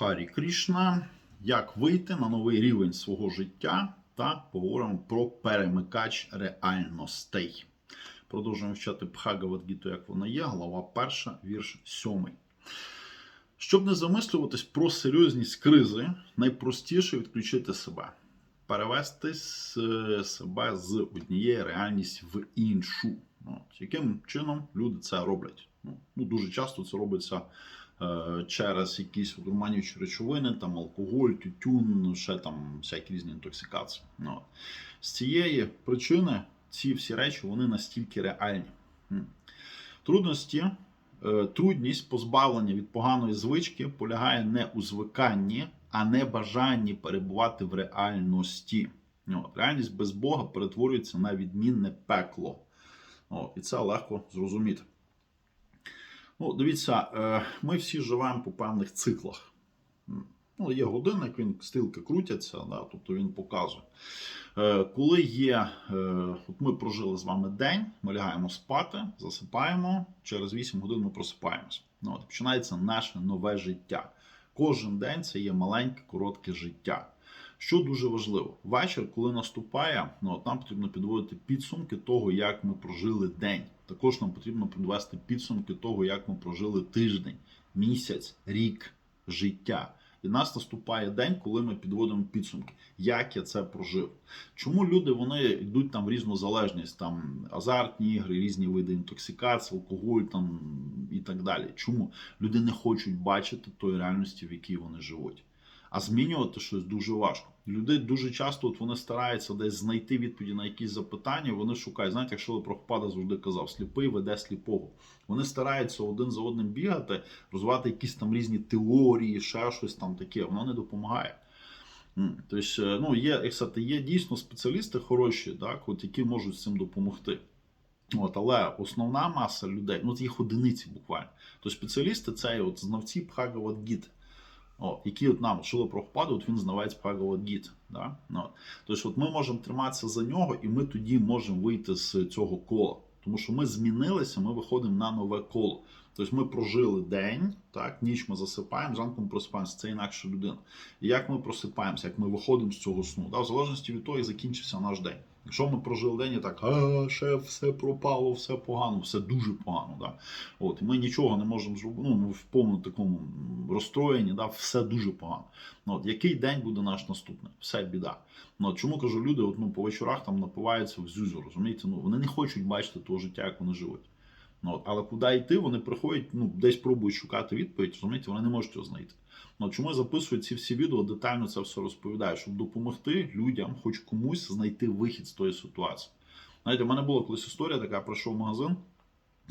Харі Крішна. Як вийти на новий рівень свого життя та поговоримо про перемикач реальностей. Продовжуємо вчати Бхагавадгіту, як вона є, глава 1, вірш 7. Щоб не замислюватись про серйозність кризи, найпростіше відключити себе, перевести себе з однієї реальності в іншу. От. Яким чином люди це роблять? Ну, ну, дуже часто це робиться через якісь одурманюючі речовини, там алкоголь, тютюн, ще там всякі різні інтоксикації. Ну. З цієї причини ці всі речі вони настільки реальні. Трудності, е, трудність позбавлення від поганої звички полягає не у звиканні, а не бажанні перебувати в реальності. Ну, реальність без Бога перетворюється на відмінне пекло. І це легко зрозуміти. Ну, дивіться, е, ми всі живемо по певних циклах. Ну, є годинник, він стрілки крутяться, да, тобто він показує. Е, Коли є, е, от ми прожили з вами день, ми лягаємо спати, засипаємо, через 8 годин ми просипаємося. Ну, от, починається наше нове життя. Кожен день це є маленьке, коротке життя. Що дуже важливо, вечір, коли наступає, ну от нам потрібно підводити підсумки того, як ми прожили день. Також нам потрібно підвести підсумки того, як ми прожили тиждень, місяць, рік, життя. І нас наступає день, коли ми підводимо підсумки, як я це прожив. Чому люди вони йдуть там в різну залежність, там азартні ігри, різні види інтоксикації, алкоголь там і так далі. Чому люди не хочуть бачити тої реальності, в якій вони живуть? А змінювати щось дуже важко. Люди дуже часто от вони стараються десь знайти відповіді на якісь запитання. Вони шукають. Знаєте, як Шила Прохопада завжди казав, сліпий веде сліпого. Вони стараються один за одним бігати, розвивати якісь там різні теорії, ще щось там таке. Воно не допомагає. Тобто, ну, є, як сказати, є дійсно спеціалісти хороші, так, от, які можуть з цим допомогти. От, але основна маса людей, ну, от їх одиниці буквально. То спеціалісти це от знавці Бхагавадгіти. От, які от нам Шила Прохопаду, от він знавець Бхагавадгіт. Да? Ну. Тобто, от ми можемо триматися за нього, і ми тоді можемо вийти з цього кола. Тому що ми змінилися, ми виходимо на нове коло. Тобто ми прожили день, так, ніч ми засипаємо, зранку ми просипаємося, це інакша людина. І як ми просипаємося, як ми виходимо з цього сну, да, в залежності від того, як закінчився наш день. Якщо ми прожили день і так, а, ще все пропало, все погано, все дуже погано. Да? От, ми нічого не можемо зробити, ну, ми в повному такому розстроєнні, да, все дуже погано. Ну, от, який день буде наш наступний? Все біда. Ну, от, чому кажу, люди от, ну, по вечорах там напиваються в зюзю, розумієте? Ну, вони не хочуть бачити того життя, як вони живуть. Ну, от, але куди йти, вони приходять, ну, десь пробують шукати відповідь, розумієте, вони не можуть його знайти. Ну, чому я записую ці всі відео, детально це все розповідаю, щоб допомогти людям, хоч комусь знайти вихід з тої ситуації. Знаєте, в мене була колись історія така, пройшов магазин,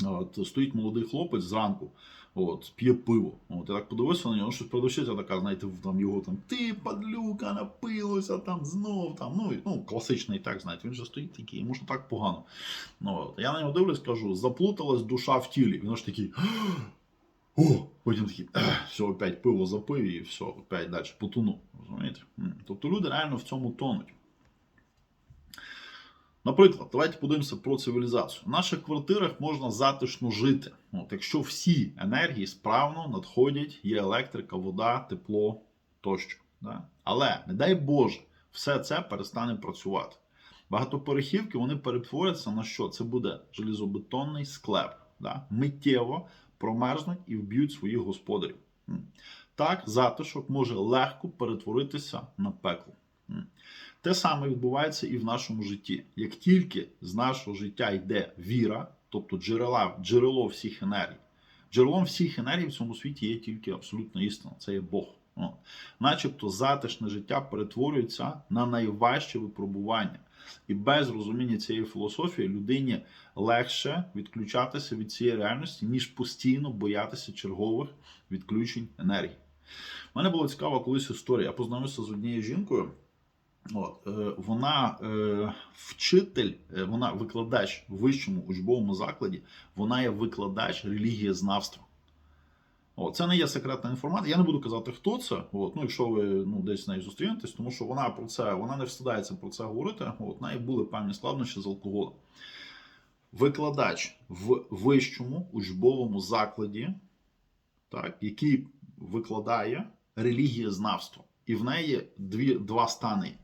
от, стоїть молодий хлопець зранку, от, п'є пиво. От, я так подивився на нього, ну, щось продавщиця така, знаєте, там його там, ти падлюка, напилося, там знов там. Ну, ну, класичний так, знаєте, він же стоїть такий, йому ж так погано. Ну, от. Я на нього дивлюсь, кажу, заплуталась душа в тілі. Він ж такий. О! Потім такий, все, опять пиво запив і все, опять далі потонув. Розумієте? Тобто люди реально в цьому тонуть. Наприклад, давайте подивимося про цивілізацію. В наших квартирах можна затишно жити. От, якщо всі енергії справно надходять, є електрика, вода, тепло тощо. Да? Але, не дай Боже, все це перестане працювати. Багатоперехівки вони перетворяться на що? Це буде желізобетонний склеп. Да? Миттєво промерзнуть і вб'ють своїх господарів. Так, затишок може легко перетворитися на пекло. Те саме відбувається і в нашому житті. Як тільки з нашого життя йде віра, тобто джерела, джерело всіх енергій, джерелом всіх енергій в цьому світі є тільки абсолютна істина, це є Бог. О. Начебто затишне життя перетворюється на найважче випробування. І без розуміння цієї філософії людині легше відключатися від цієї реальності, ніж постійно боятися чергових відключень енергії. У мене була цікава колись історія. Я познайомився з однією жінкою. От, е, вона е, вчитель, е, вона викладач в вищому учбовому закладі, вона є викладач релігієзнавства. О, це не є секретна інформація. Я не буду казати, хто це. От, ну, якщо ви ну, десь з нею зустрінетесь, тому що вона про це вона не встидається про це говорити. От, в неї були певні складнощі з алкоголем. Викладач в вищому учбовому закладі, так, який викладає релігієзнавство. І в неї дві, два стани.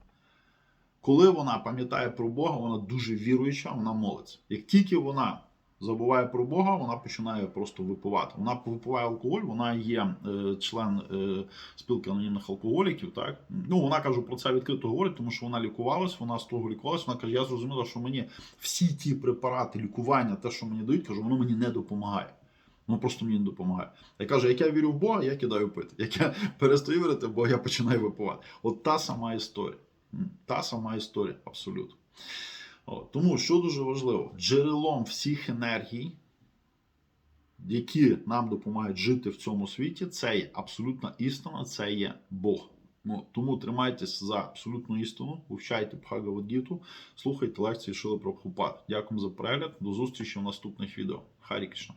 Коли вона пам'ятає про Бога, вона дуже віруюча, вона молиться. Як тільки вона забуває про Бога, вона починає просто випивати. Вона випиває алкоголь, вона є е, член е, спілки анонімних алкоголіків. Так ну вона каже про це відкрито говорить, тому що вона лікувалась, вона з того лікувалась. Вона каже: я зрозуміла, що мені всі ті препарати лікування, те, що мені дають, кажу, воно мені не допомагає. Воно просто мені не допомагає. Я кажу, як я вірю в Бога, я кидаю пити. Як я перестаю вірити в Бога, я починаю випивати. От та сама історія. Та сама історія, абсолютно. От, тому що дуже важливо, джерелом всіх енергій, які нам допомагають жити в цьому світі, це є абсолютна істина, це є Бог. Ну, тому тримайтеся за абсолютну істину, вивчайте Бхагавадгіту, слухайте лекції Шили Прабхупад. Дякую за перегляд. До зустрічі в наступних відео. Харі Кришна.